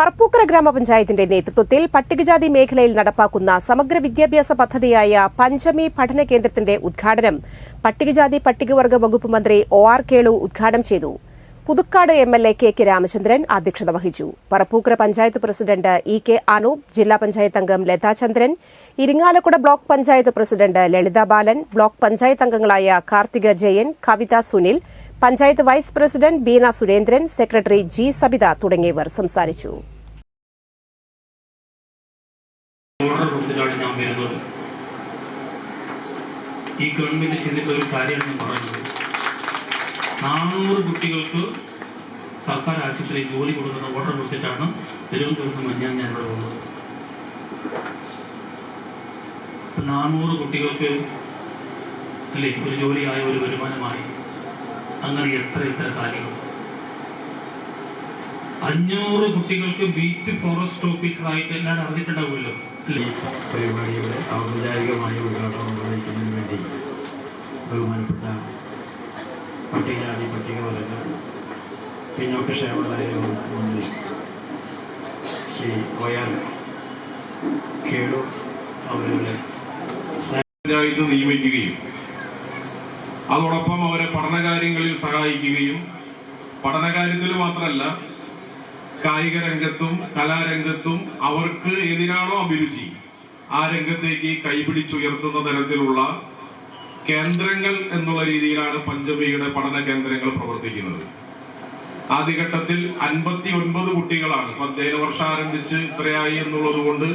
പറപ്പൂക്കര ഗ്രാമപഞ്ചായത്തിന്റെ നേതൃത്വത്തിൽ പട്ടികജാതി മേഖലയിൽ നടപ്പാക്കുന്ന സമഗ്ര വിദ്യാഭ്യാസ പദ്ധതിയായ പഞ്ചമി പഠന കേന്ദ്രത്തിന്റെ ഉദ്ഘാടനം പട്ടികജാതി പട്ടികവർഗ വകുപ്പ് മന്ത്രി ഒ ആർ കേളു ഉദ്ഘാടനം ചെയ്തു. Puthukkad M L A K K Ramachandran അധ്യക്ഷത വഹിച്ചു. Parappukkara panchayat president E K Anoop ജില്ലാ പഞ്ചായത്ത് അംഗം Lathachandran Irinjalakuda block panchayat president Lalitha Balan block panchayat അംഗങ്ങളായ Karthika Jayan Kavitha Sunil panchayat vice president Beena Surendran secretary G Sabitha തുടങ്ങിയവർ സംസാരിച്ചു. ഈ government ചെയ്തിട്ടുള്ള ഒരു കാര്യമെന്ന് പറഞ്ഞത് നാനൂറ് കുട്ടികൾക്ക് സർക്കാർ ആശുപത്രിയിൽ ജോലി കൊടുക്കുന്ന ഓർഡർ കൊടുത്തിട്ടാണ് തിരുവനന്തപുരത്ത് മഞ്ഞാൻ ഞാൻ ഇവിടെ വന്നത് നാനൂറ് കുട്ടികൾക്ക് അല്ലേ ഒരു ജോലിയായ ഒരു വരുമാനമായി അങ്ങനെ എത്ര എത്ര കാര്യങ്ങൾ അഞ്ഞൂറ് കുട്ടികൾക്ക് ബീറ്റ് ഫോറസ്റ്റ് ഓഫീസറായിട്ട് എല്ലാവരും അറിഞ്ഞിട്ടുണ്ടാവുമല്ലോ പരിപാടിയുടെ ഔപചാരികമായ ഉദ്ഘാടനം നിർവഹിക്കുന്നതിന് വേണ്ടി ബഹുമാനപ്പെട്ട പട്ടികജാതി പട്ടികവർഗ പിന്നോട്ട് ക്ഷേമകാര്യ വകുപ്പ് മന്ത്രി ശ്രീ ഒ ആർ കേളു അവരുടെ പഞ്ചായത്ത് നിയമിക്കുകയും അതോടൊപ്പം അവരെ പഠനകാര്യങ്ങളിൽ സഹായിക്കുകയും പഠനകാര്യത്തിൽ മാത്രമല്ല കായിക രംഗത്തും കലാരംഗത്തും അവർക്ക് എതിനാണോ അഭിരുചി? ആ രംഗത്തേക്ക് കൈപിടിച്ചുയർത്തുന്ന തരത്തിലുള്ള കേന്ദ്രങ്ങൾ എന്നുള്ള രീതിയിലാണ് പഞ്ചമിയുടെ പഠന കേന്ദ്രങ്ങൾ പ്രവർത്തിക്കുന്നത്. ആദ്യഘട്ടത്തിൽ അൻപത്തി ഒൻപത് കുട്ടികളാണ് അധ്യയന വർഷം ആരംഭിച്ച് ഇത്രയായി എന്നുള്ളത് കൊണ്ട്